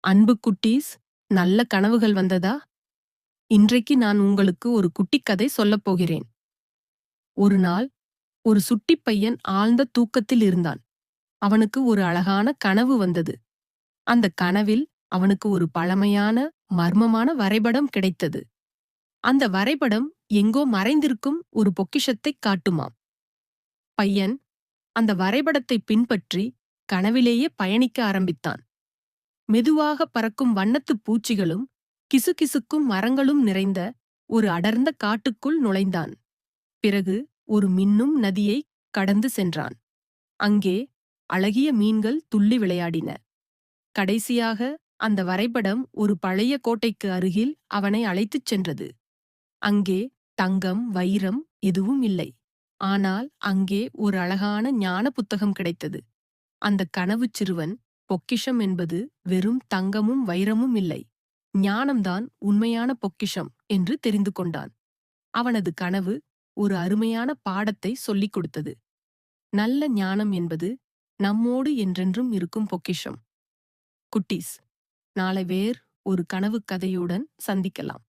அன்பு குட்டீஸ் நல்ல கனவுகள் வந்ததா? இன்றைக்கு நான் உங்களுக்கு ஒரு குட்டிக் கதை சொல்லப் போகிறேன். ஒரு நாள் ஒரு சுட்டிப் பையன் ஆழ்ந்த தூக்கத்தில் இருந்தான். அவனுக்கு ஒரு அழகான கனவு வந்தது. அந்த கனவில் அவனுக்கு ஒரு பழமையான மர்மமான வரைபடம் கிடைத்தது. அந்த வரைபடம் எங்கோ மறைந்திருக்கும் ஒரு பொக்கிஷத்தைக் காட்டுமாம். பையன் அந்த வரைபடத்தை பின்பற்றி கனவிலேயே பயணிக்க ஆரம்பித்தான். மெதுவாக பறக்கும் வண்ணத்துப் பூச்சிகளும் கிசுகிசுக்கும் மரங்களும் நிறைந்த ஒரு அடர்ந்த காட்டுக்குள் நுழைந்தான். பிறகு ஒரு மின்னும் நதியை கடந்து சென்றான். அங்கே அழகிய மீன்கள் துள்ளி விளையாடின. கடைசியாக அந்த வரைபடம் ஒரு பழைய கோட்டைக்கு அருகில் அவனை அழைத்துச் சென்றது. அங்கே தங்கம் வைரம் எதுவும் இல்லை. ஆனால் அங்கே ஒரு அழகான ஞான புத்தகம் கிடைத்தது. அந்த கனவுச் சிறுவன் பொக்கிஷம் என்பது வெறும் தங்கமும் வைரமும் இல்லை. ஞானம்தான் உண்மையான பொக்கிஷம் என்று தெரிந்து கொண்டான். அவனது கனவு ஒரு அருமையான பாடத்தை சொல்லிக் கொடுத்தது. நல்ல ஞானம் என்பது நம்மோடு என்றென்றும் இருக்கும் பொக்கிஷம். குட்டீஸ் நாளை வேர் ஒரு கனவு கதையுடன் சந்திக்கலாம்.